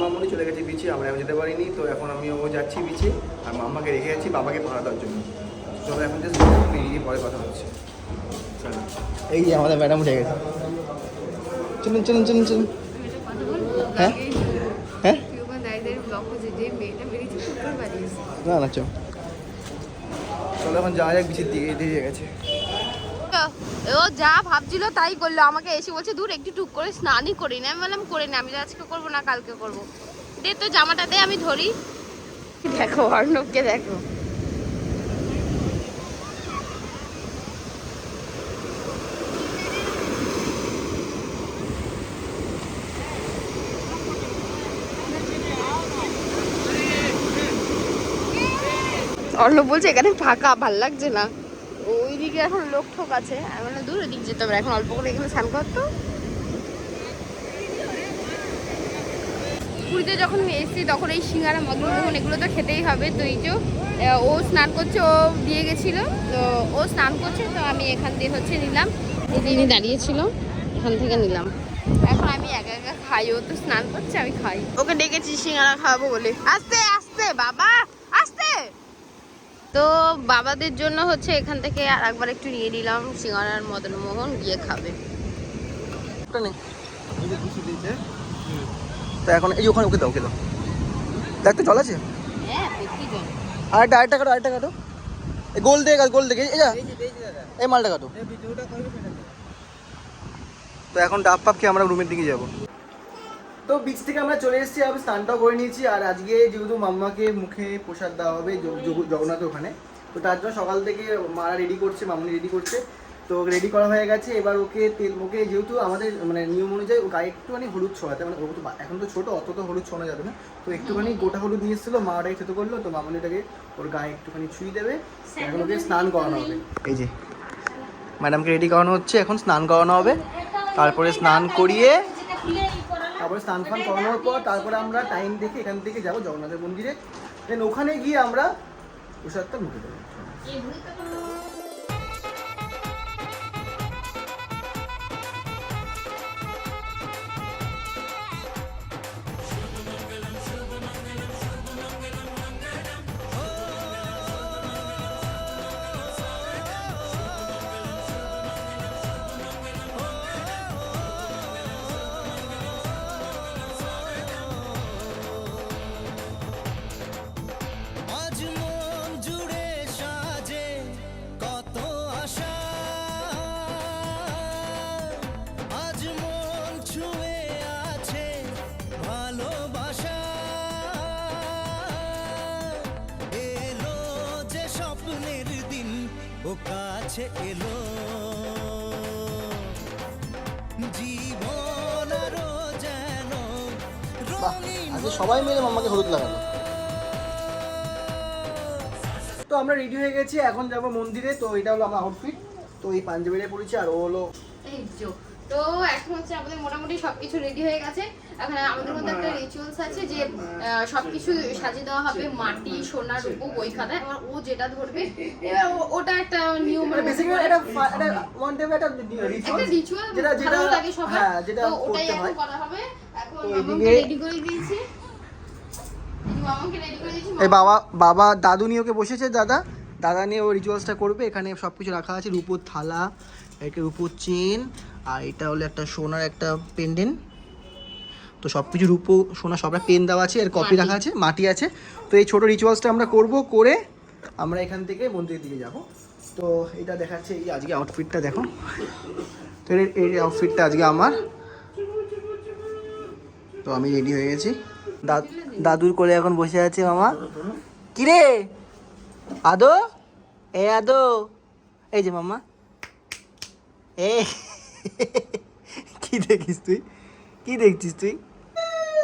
তো মা মামনি চলে গেছে বিচে আমরা যেতে পারিনি তো এখন আমিও যাচ্ছি বিচে আর মামাকে রেখে যাচ্ছি বাবাকে ভাড়া দেওয়ার জন্য। চলো এখন জাস্ট বেরিয়ে পরে কথা হচ্ছে। চলো। এই যে আমাদের ম্যাডাম উঠে গেছে। চলুন চলুন চলুন চলুন। হ্যাঁ? হ্যাঁ? না না চল। চলো এখন যাওয়া যাক বিচের দিকে দিয়ে গেছে। ও যা ভাবছিল তাই করল। আমাকে এসে বলছে, দূর, একটু টুক করে স্নানই করি না। আমি বললাম, করে না, আমি আজকে করব না, কালকে করব। দে তো জামাটা দে, আমি ধরি। দেখো, অর্ণবকে দেখো। অর্ণব বলছে, এখানে ফাঁকা, ভালো লাগছে না। ওইদিকে এখন লোক ঠোক আছে। আমি বললাম, দূর ওদিকে যেতে হবে এখন অল্প করে এখানে স্নান করতো পুরীতে যখন এসেছি, তখন এই সিঙ্গারা মদনমোহন এগুলো তো খেতেই হবে। তো এই যে ও স্নান করছে, ও দিয়ে গেছিল। তো ও স্নান করছে, তো আমি এখান দিয়ে হচ্ছে নিলাম। যিনি দাঁড়িয়েছিল এখান থেকে নিলাম। এখন আমি একা একা খাই, ও তো স্নান করছে, আমি খাই। ওকে ডেকেছি, সিঙ্গারা খাওয়াবো বলে। আস্তে আস্তে, বাবা! তো বাবাদের জন্য হচ্ছে এখান থেকে আর একবার একটু নিয়ে নিলাম সিঙ্গারার মদনমোহন গিয়ে খাবে। তো এখন এই যে ওখানে ওকে দাও ওকে দাও। দেখ তো জল আছে? হ্যাঁ আরেকটা আরেকটা কাটো আরেকটা কাটো। এই গোল দিয়ে গোল দেখে এই যা। এই মালটা কাটো। তো এখন ডাব পাপ খেয়ে আমরা রুমের দিকে যাব। তো বিচ থেকে আমরা চলে এসেছি, আমি স্নানটাও করে নিয়েছি আর আজকে যেহেতু মাম্মাকে মুখে প্রসাদ দেওয়া হবে জগন্নাথ ওখানে, তো তার জন্য সকাল থেকে মারা রেডি করছে, মামনি রেডি করছে, তো রেডি করা হয়ে গেছে। এবার ওকে তেল মুখে, যেহেতু আমাদের মানে নিয়ম অনুযায়ী গায়ে একটুখানি হলুদ ছোঁয়াতে মানে ও তো এখন তো ছোটো, অত তো হলুদ ছোঁয়া যাবে না। তো একটুখানি গোটা হলুদ নিয়ে এসেছিল, মা ওটাকে থেতো করল তো মামনি ওটাকে ওর গায়ে একটুখানি ছুঁয়ে দেবে, এখন ওকে স্নান করানো হবে। এই যে ম্যাডামকে রেডি করানো হচ্ছে, এখন স্নান করানো হবে। তারপরে স্নান করিয়ে তারপরে স্নান ফান করানোর পর তারপরে আমরা টাইম দেখে এখান থেকে যাব জগন্নাথের মন্দিরে। দেন ওখানে গিয়ে আমরা প্রসাদটা মুখে দেবো। ও কাছে এলো। জীবন আরও যেন আজকে সবাই মিলে মাম্মাকে হলুদ লাগালো। তো আমরা রেডি হয়ে গেছি এখন যাব মন্দিরে তো এটা হলো আমার আউটফিট তো এই পাঞ্জাবিটা পরেছি আর ও হলো এই তো এখন হচ্ছে আমাদের মোটামুটি সবকিছু রেডি হয়ে গেছে। এখন আমাদের মধ্যে একটা রিচুয়ালস আছে যে সবকিছু সাজিয়ে দেওয়া হবে মাটি সোনা রূপো বই খাতা এবার ও যেটা ধরবে এবার ওটা একটা নিয়ম মানে বেসিক্যালি এটা ওয়ান টাইপের একটা রিচুয়াল রিচুয়াল যেটা যেটা ভালো লাগে সবার। হ্যাঁ যেটা তো ওটাই করতে এখন হয়। করা হবে। এখন রেডি করে দিয়েছি। এই যে মামাকে রেডি করে দিয়েছি এই বাবা বাবা দাদু নিয়ে ওকে বসেছে দাদা। দাদা নিয়ে ও রিচুয়ালসটা করবে এখানে সব কিছু রাখা আছে রূপোর থালা একটা রূপোর চেন আর এটা হলো একটা সোনার একটা পেন্ডেন্ট তো সব কিছু রূপো সোনা সব পেন দেওয়া আছে এর কপি রাখা আছে মাটি আছে। তো এই ছোটো রিচুয়ালসটা আমরা করব করে আমরা এখান থেকে মন্দিরের দিকে যাব। তো এটা দেখাচ্ছে এই আজকে আউটফিটটা দেখো। তো এর- এই আউটফিটটা আজকে আমার। তো আমি রেডি হয়ে গেছি। দাদুর কোলে এখন বসে আছে মামা। কিরে? আদো? এ আদো? এই যে মামা। এ কি দেখিস তুই? কি দেখছিস তুই?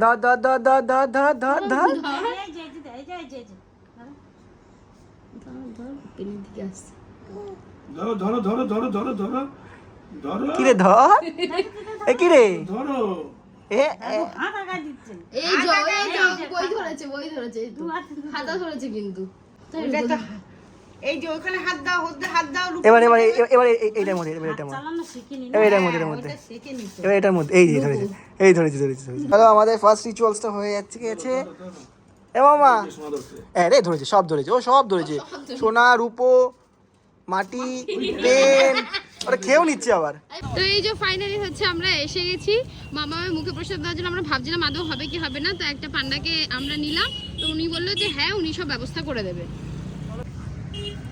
Da da da da da da da da. Ececi de Ece Ececi. Tamam tamam benim de gelsin. ধরো ধরো ধরো ধরো ধরো ধরো ধরো কিরে ধর এ কিরে ধরো এ হাতা গা দিচ্ছে এই যে এই যে বই ধরেছে বই ধরেছে হাতা ধরেছে কিন্তু এই যে ওখানে হাত দাও ওতে হাত দাও এবার এবার এবার এইটার মধ্যে এবার এটার মধ্যে। এবার এটার মধ্যে এটার মধ্যে। এবার এটার মধ্যে। এই যে ধরেছে এই ধরেছি ধরেছি ধরেছি। হ্যালো আমাদের ফার্স্ট রিচুয়ালসটা হয়ে যাচ্ছে গেছে এ মামা। হ্যাঁ রে ধরেছে সব ধরেছে। ও সব ধরেছে। সোনা রূপো মাটি পেন। ওটা খেয়েও নিচ্ছে আবার। তো এই যে ফাইনালি হচ্ছে আমরা এসে গেছি। মামা মুখে প্রসাদ দেওয়ার জন্য আমরা ভাবছিলাম আদৌ হবে কি হবে না? তো একটা পান্ডাকে আমরা নিলাম। তো উনি বলল যে হ্যাঁ উনি সব ব্যবস্থা করে দেবে।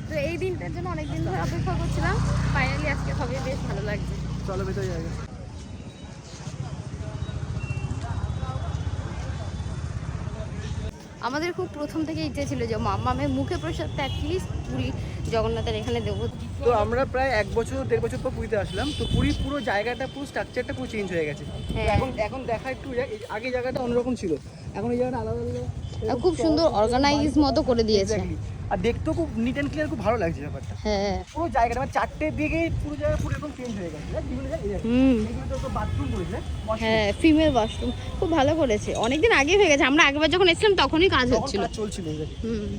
তো এই দিনটার জন্য অনেক দিন ধরে অপেক্ষা করছিলাম। ফাইনালি আজকে হবে বেশ ভালো লাগছে। চলো ভেতরে যাবে আমাদের খুব প্রথম থেকে ইচ্ছে ছিল যে মামামের মুখে প্রসাদটা অ্যাটলিস্ট পুরী জগন্নাথের এখানে দেবো। তো আমরা প্রায় এক বছর দেড় বছর পর পুরীতে আসলাম। তো পুরী পুরো জায়গাটা পুরো স্ট্রাকচারটা পুরো চেঞ্জ হয়ে গেছে। হ্যাঁ। এখন এখন দেখা একটু আগে জায়গাটা অন্যরকম ছিল। এখন এই জায়গাটা আলাদা আলাদা খুব সুন্দর অর্গানাইজ মতো করে দিয়েছে। আর দেখতেও খুব নিট অ্যান্ড ক্লিয়ার খুব ভালো লাগছে ব্যাপারটা। হ্যাঁ। পুরো জায়গাটা মানে চারটে দিকে পুরো জায়গা পুরো এরকম চেঞ্জ হয়ে গেছে। বিভিন্ন জায়গায় হুম। তো বাথরুম করেছে হ্যাঁ ফিমেল ওয়াশরুম খুব ভালো করেছে। অনেকদিন আগে হয়ে গেছে। আমরা আগেবার যখন এসেছিলাম তখনই কাজ হচ্ছিল। চলছিল হুম।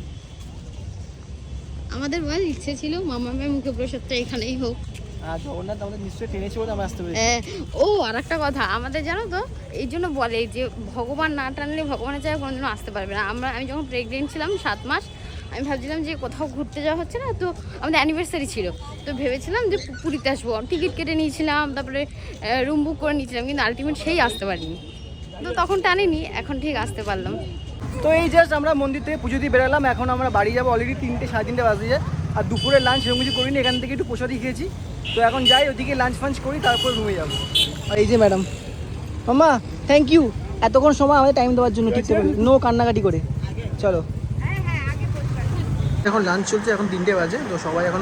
আমাদের বল ইচ্ছে ছিল মামামের মুখে প্রসাদটা এখানেই হোক। জগন্নাথ আমাদের নিশ্চয়ই টেনেছে বলে আমরা আসতে পেরেছি। হ্যাঁ, ও আর একটা কথা আমাদের জানো তো এই জন্য বলে যে ভগবান না টানলে ভগবানের জায়গায় কোনোদিনও আসতে পারবে না। আমরা আমি যখন প্রেগনেন্ট ছিলাম সাত মাস আমি ভাবছিলাম যে কোথাও ঘুরতে যাওয়া হচ্ছে না তো আমাদের অ্যানিভার্সারি ছিল। তো ভেবেছিলাম যে পুরীতে আসব। টিকিট কেটে নিয়েছিলাম তারপরে রুম বুক করে নিয়েছিলাম কিন্তু আলটিমেট সেই আসতে পারিনি। তো তখন টানিনি এখন ঠিক আসতে পারলাম। তো এই জাস্ট আমরা মন্দির থেকে পুজো দিয়ে বেরালাম এখন আমরা বাড়ি যাব অলরেডি তিনটে সাড়ে তিনটে বাজে। যায় আর দুপুরে লাঞ্চ এরকম কিছু করিনি এখান থেকে একটু প্রসাদই খেয়েছি। তো এখন যাই ওদিকে লাঞ্চ ফাঞ্চ করি তারপর রুমে যাব। আর এই যে ম্যাডাম মাম্মা থ্যাংক ইউ এতক্ষণ সময় আমাদের টাইম দেওয়ার জন্য ঠিক করে নো কান্নাকাটি করে। চলো। এখন লাঞ্চ চলছে এখন তিনটে বাজে তো সবাই এখন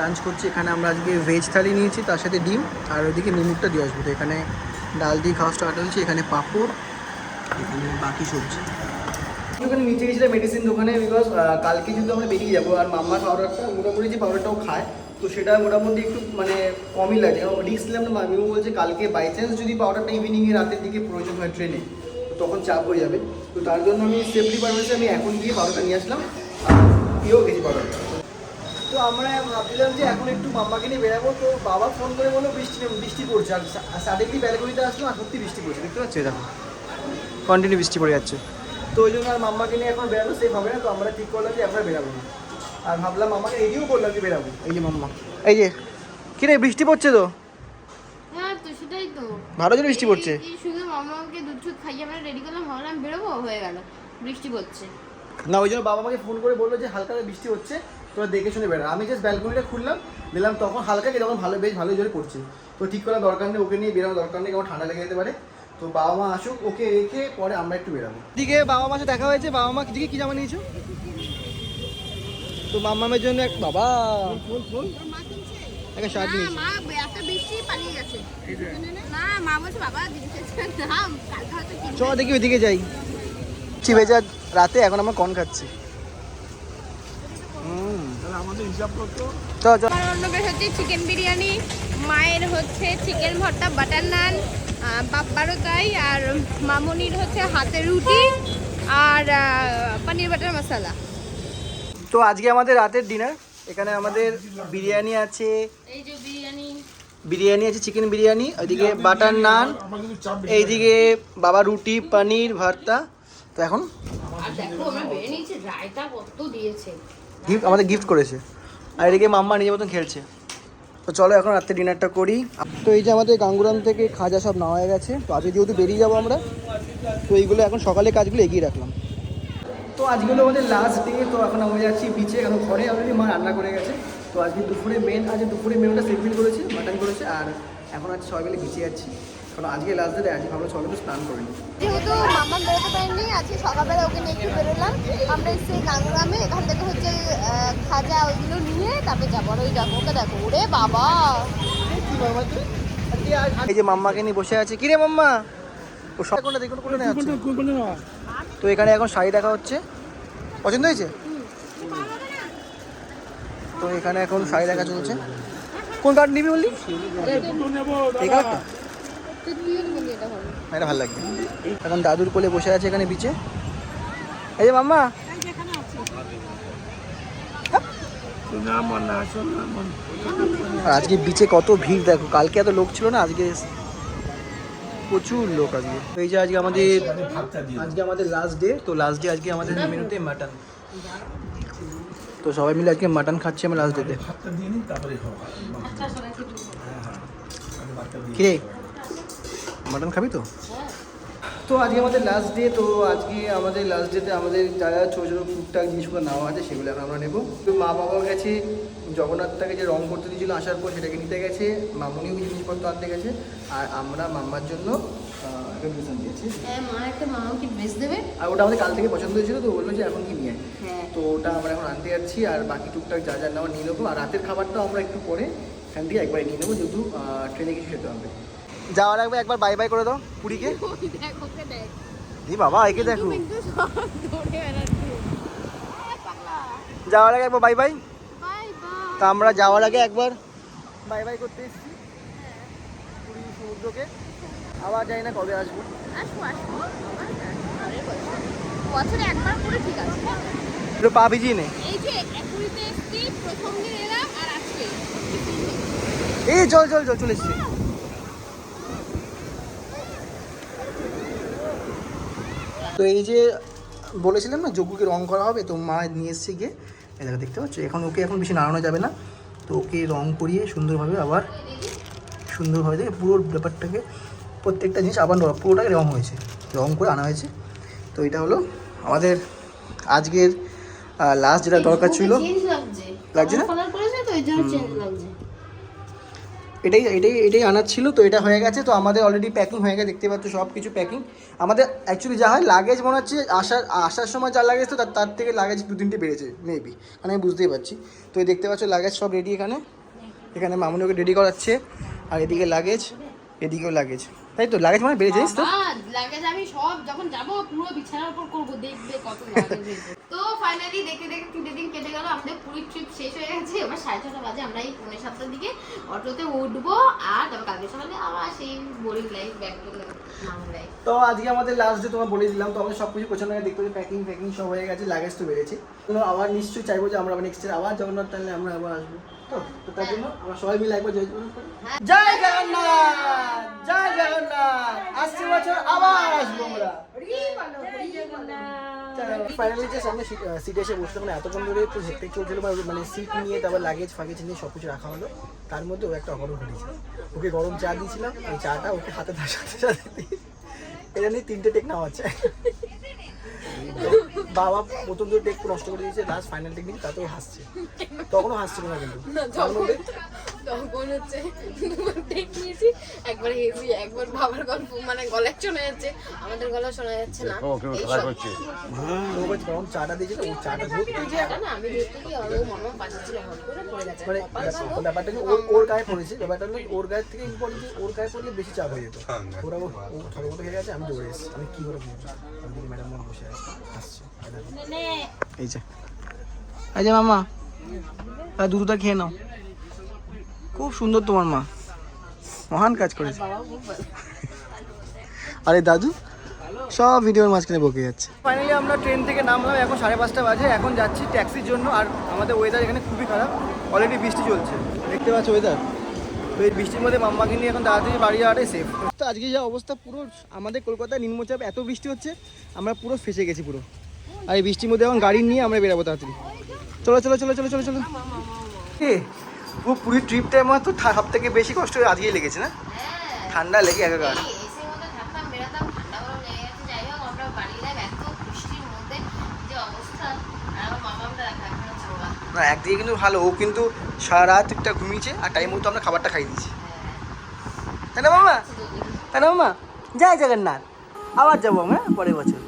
লাঞ্চ করছি। এখানে আমরা আজকে ভেজ থালি নিয়েছি তার সাথে ডিম। আর ওইদিকে মিমুরটা দিয়ে আসব। তো এখানে ডাল দিয়ে খাওয়া স্টার্ট হয়েছে এখানে পাঁপড় এখানে বাকি সবজি। ওখানে নিচে গেছিলাম মেডিসিন দোকানে বিকজ কালকে যেহেতু আমরা বেরিয়ে যাব আর মাম্মার পাউডারটা মোটামুটি যে পাউডারটাও খায়, তো সেটা মোটামুটি একটু মানে কমই লাগে। রিস্ক নিলাম না, মামিও বলছে কালকে বাই চান্স যদি পাউডারটা ইভিনিংয়ে রাতের দিকে প্রয়োজন হয় ট্রেনে তখন চাপ হয়ে যাবে। তো তার জন্য আমি সেফলি পারপাসে আমি এখন গিয়ে পাউডারটা নিয়ে আসলাম, আর দিয়েও গেছি পাউডারটা তো আমরা ভাবছিলাম যে এখন একটু মাম্মাকে নিয়ে বেরাবো, তো বাবা ফোন করে বলল বৃষ্টি বৃষ্টি পড়ছে। আর সাডেনলি ব্যালকনিতে আসলো আর সত্যি বৃষ্টি পড়ছে, দেখতে পাচ্ছি? দেখো কন্টিনিউ বৃষ্টি পড়ে যাচ্ছে। তো ওই জন্য আর মাম্মাকে নিয়ে এখন বেরানো সেফ হবে না তো আমরা ঠিক করলাম যে আমরা বেরাবো। না আর ভাবলাম মাম্মাকে এদিকেও করলাম যে বেরাবো। এই যে মাম্মা। এই যে কি রে বৃষ্টি পড়ছে তো? হ্যাঁ তো সেটাই তো। ভালো জোরে বৃষ্টি পড়ছে? শুধু মামাকে দুধ টুধ খাইয়ে আমরা রেডি করলাম ভাবলাম বেরোবো হয়ে গেল বৃষ্টি পড়ছে। না ওই জন্য বাবা আমাকে ফোন করে বলল যে হালকা করে বৃষ্টি হচ্ছে তোরা দেখে শুনে বেরা। আমি জাস্ট ব্যালকনিটা খুললাম দিলাম তখন হালকা কি তখন ভালো বেশ ভালো জোরে পড়ছে। তো ঠিক করার দরকার নেই ওকে নিয়ে বেরোনোর দরকার নেই কেমন ঠান্ডা লেগে যেতে পারে। তো বাবা মা আসুক ওকে রেখে পরে আমরা একটু বেরাবো। দিকে বাবা মার সাথে দেখা হয়েছে। বাবা মা দিকে কি জামা নিয়েছো? তো মাম্মামের জন্য এক বাবা! ফুল ফুল একটা শার্ট নিয়েছি। মা একটা বৃষ্টি পালিয়ে গেছে। না মা বলছে বাবা জিনিসের দাম কালকে হয়তো কিনবে। চ দেখি ওইদিকে যাই। চিবেজার রাতে এখন আমরা কন খাচ্ছি। হুম। তাহলে আমাদের হিসাব করতো চ চ আমার অন্নবের চিকেন বিরিয়ানি মায়ের হচ্ছে চিকেন ভর্তা বাটার নান বাপ্পারও তাই আর মামনির হচ্ছে হাতে রুটি আর পনির বাটার মশালা। তো আজকে আমাদের রাতের ডিনার। এখানে আমাদের বিরিয়ানি আছে এই যে বিরিয়ানি। বিরিয়ানি আছে চিকেন বিরিয়ানি ওইদিকে বাটার নান। এইদিকে বাবা রুটি পনির ভর্তা। তো এখন আমাদের গিফট করেছে। আর এদিকে মাম্মা নিজের মতন খেলছে। তো চলো এখন রাত্রে ডিনারটা করি। তো এই যে আমাদের গাঙ্গুরাম থেকে খাজা সব নেওয়া হয়ে গেছে, তো আজকে যেহেতু বেরিয়ে যাব আমরা, তো এইগুলো এখন সকালে কাজগুলো এগিয়ে রাখলাম। তো আজকে হলো আমাদের লাস্ট ডে তো এখন আমরা যাচ্ছি বিচে এখন ঘরে অলরেডি মা রান্না করে গেছে। তো আজকে দুপুরে মেন আজকে দুপুরে মেনুটা সেফিল করেছে মাটন করেছে আর এখন আজ সবাই মিলে বিচে যাচ্ছি। কারণ আজকে লাস্ট ডে আজকে ভাবলাম সবাই একটু স্নান করে নিই। যেহেতু মামা বেরোতে পারেনি আজকে সকালবেলা ওকে নিয়ে একটু বেরোলাম। আমরা এসে গাঙ্গুরামে এখান থেকে হচ্ছে খাজা ওইগুলো নিয়ে তারপরে যাব। আর ওই দেখো ওকে দেখো। ওরে বাবা! এই যে মাম্মাকে নিয়ে বসে আছে। কিরে মাম্মা? ও সব কোনটা দেখুন কোনটা নেওয়া তো এখানে এখন শাড়ি দেখা হচ্ছে। পছন্দ হয়েছে? তো এখানে এখন শাড়ি দেখা চলছে। কোন কার্ড নিবি বললি? এই কার্ডটা এটা ভালো লাগবে। এখন দাদুর কোলে বসে আছে এখানে বিচে এই যে মাম্মা। আজকে বিচে কত ভিড় দেখো। কালকে এত লোক ছিল না, আজকে প্রচুর লোক আজকে। এই যে আজকে আমাদের আজকে আমাদের লাস্ট ডে তো লাস্ট ডে আজকে আমাদের মেনুতে মাটন তো সবাই মিলে আজকে মাটন খাচ্ছি আমি লাস্ট ডেতে কিরে? মাটন খাবি তো? তো আজকে আমাদের লাস্ট ডে তো আজকে আমাদের লাস্ট ডেতে আমাদের যারা ছোটো ছোটো টুকটাক জিনিসগুলো নেওয়া আছে সেগুলো এখন আমরা নেব। তো মা বাবাও গেছে জগন্নাথটাকে যে রং করতে দিয়েছিল আসার পর সেটাকে নিতে গেছে মামুনিও কিছু জিনিসপত্র আনতে গেছে আর আমরা মাম্মার জন্য আহ, একটা ড্রেস আনতে গেছি। হ্যাঁ মা একটা মাও ড্রেস দেবে? আর ওটা আমাদের কাল থেকে পছন্দ হয়েছিল তো বলল যে এখন কি নিয়ে হ্যাঁ। তো ওটা আমরা এখন আনতে যাচ্ছি আর বাকি টুকটাক যা যা নেওয়া নিয়ে নেব। আর রাতের খাবারটাও আমরা একটু পরে এখান থেকে একবার নিয়ে নেব যেহেতু ট্রেনে কিছু খেতে হবে। যাওয়ার আগে একবার বাই বাই করে দাও পুরীকে। এই বাবা একে দেখো। যাওয়ার আগে একবার বাই বাই তা আমরা যাওয়ার আগে একবার বাই বাই করতে এসেছি। পুরী সমুদ্রকে। আবার যাই না কবে আসব। বছরে একবার করে ঠিক আছে। একটু পা ভিজিয়ে নে। এই যে একুড়িতে এসছি প্রথম দিন এলাম আর আজকে। এই চল চল চল চলে এসছি। তো এই যে বলেছিলাম না যজ্ঞকে রং করা হবে তো মা নিয়ে এসছে গিয়ে দেখো দেখতে পাচ্ছ? এখন ওকে এখন বেশি নাড়ানো যাবে না। তো ওকে রং করিয়ে সুন্দরভাবে আবার সুন্দরভাবে দেখে পুরো ব্যাপারটাকে প্রত্যেকটা জিনিস আবার পুরোটাকে রং হয়েছে রং করে আনা হয়েছে। তো এটা হলো আমাদের আজকের লাস্ট যেটা দরকার ছিল। লাগছে। না? এটাই এটাই এটাই আনার ছিল, তো এটা হয়ে গেছে, তো আমাদের অলরেডি প্যাকিং হয়ে গেছে, দেখতে পাচ্ছ সব কিছু প্যাকিং আমাদের অ্যাকচুয়ালি যা হয় লাগেজ মনে হচ্ছে আসার আসার সময় যা লাগেজ তো তার তার থেকে লাগেজ দু তিনটে বেড়েছে মেবি মানে আমি বুঝতেই পারছি। তো দেখতে পাচ্ছ লাগেজ সব রেডি এখানে। এখানে মামুনি ওকে রেডি করাচ্ছে, আর এদিকে লাগেজ এদিকেও লাগেজ তাই তো? লাগেজ মানে বেড়ে যাইস তো? লাগেজ আমি সব তো ফাইনালি দেখতে দেখতে তিনটে দিন কেটে গেল আমাদের পুরীর ট্রিপ শেষ হয়ে গেছে। এবার সাড়ে ছটা বাজে আমরা এই পৌনে সাতটার দিকে অটোতে উঠবো আর তারপর কালকে সকালে আবার সেই বোরিং লাইফ ব্যাক টু তো আজকে আমাদের লাস্ট ডে তোমার বলে দিলাম তো আমাদের সব কিছু পছন্দ হয়ে দেখতে প্যাকিং প্যাকিং সব হয়ে গেছে লাগেজ তো বেড়েছে। তো আবার নিশ্চয়ই চাইব যে আমরা নেক্সট ইয়ার আবার জগন্নাথ টানলে আমরা আবার আসব। তো তো তার জন্য আমরা সবাই মিলে একবার জয় জগন্নাথ করি। জয় জগন্নাথ! জয় জগন্নাথ! আসছে বছর আবার আসব আমরা। ফাইনালি যে সামনে সিটে এসে বসতে মানে এতক্ষণ ধরে একটু হেক্টিক চলছিল মানে সিট নিয়ে তারপর লাগেজ ফাগেজ নিয়ে সব কিছু রাখা হলো। তার মধ্যে ও একটা অঘটন ঘটেছে ওকে গরম চা দিয়েছিলাম ওই চাটা ওকে হাতে তার সাথে সাথে দিয়ে এটা নিয়ে তিনটে টেক নেওয়া হচ্ছে। বাবা প্রথম দুটো টেক নষ্ট করে দিয়েছে লাস্ট ফাইনাল টেকনিক তাতেও হাসছে। তখনও হাসছিল না কিন্তু। তার হচ্ছে একবার হেভি একবার বাবার গল্প মানে গলায় শোনা যাচ্ছে আমাদের গলা শোনা যাচ্ছে না। চাটা দিয়েছিল ও চাটা না আমি ধরতে গিয়ে ও মনে বাঁচাচ্ছিল হল করে পড়ে গেছে। মানে ব্যাপারটা কি ওর ওর গায়ে পড়েছে? ব্যাপারটা হলো ওর গায়ের থেকে ইম্পর্টেন্ট ওর গায়ে পড়লে বেশি চাপ হয়ে যেত। ওরা ও হয়ে গেছে আমি দৌড়ে এসেছি। আমি কী করে আমি ম্যাডাম মনে বসে আসছে এই যে। এই যে মামা আর দুধটা খেয়ে নাও। খুব সুন্দর তোমার মা। মহান কাজ করেছে। আরে দাদু সব ভিডিওর মাঝখানে বকে যাচ্ছে। ফাইনালি আমরা ট্রেন থেকে নামলাম এখন সাড়ে পাঁচটা বাজে এখন যাচ্ছি ট্যাক্সির জন্য আর আমাদের ওয়েদার এখানে খুবই খারাপ। অলরেডি বৃষ্টি চলছে। দেখতে পাচ্ছ ওয়েদার তো এই বৃষ্টির মধ্যে মাম্মাকে নিয়ে এখন তাড়াতাড়ি বাড়ি যাওয়াটাই সেফ তো আজকে যা অবস্থা পুরো আমাদের কলকাতায় নিম্নচাপ এত বৃষ্টি হচ্ছে আমরা পুরো ফেসে গেছি পুরো। আর এই বৃষ্টির মধ্যে এখন গাড়ি নিয়ে আমরা বেরাবো তাড়াতাড়ি। চলো চলো চলো চলো চলো চলো। এ পুরো পুরীর ট্রিপটা আমার তো সব থেকে বেশি কষ্ট আজকেই লেগেছে না? ঠান্ডা লেগে একাকার। এসে মধ্যে থাকতাম বেরাতাম ঠান্ডা গরম লেগে গেছে যাই হোক আমরা বাড়ি এলাম এত বৃষ্টির মধ্যে যে অবস্থা আর আমার মামা আমরা দেখা এখনও চলা না একদিকে কিন্তু ভালো ও কিন্তু সারা রাত একটা ঘুমিয়েছে আর টাইম মতো আমরা খাবারটা খাই দিয়েছি। তাই না মামা? তাই না মামা? জয় জগন্নাথ। আবার যাব আমরা পরের বছর।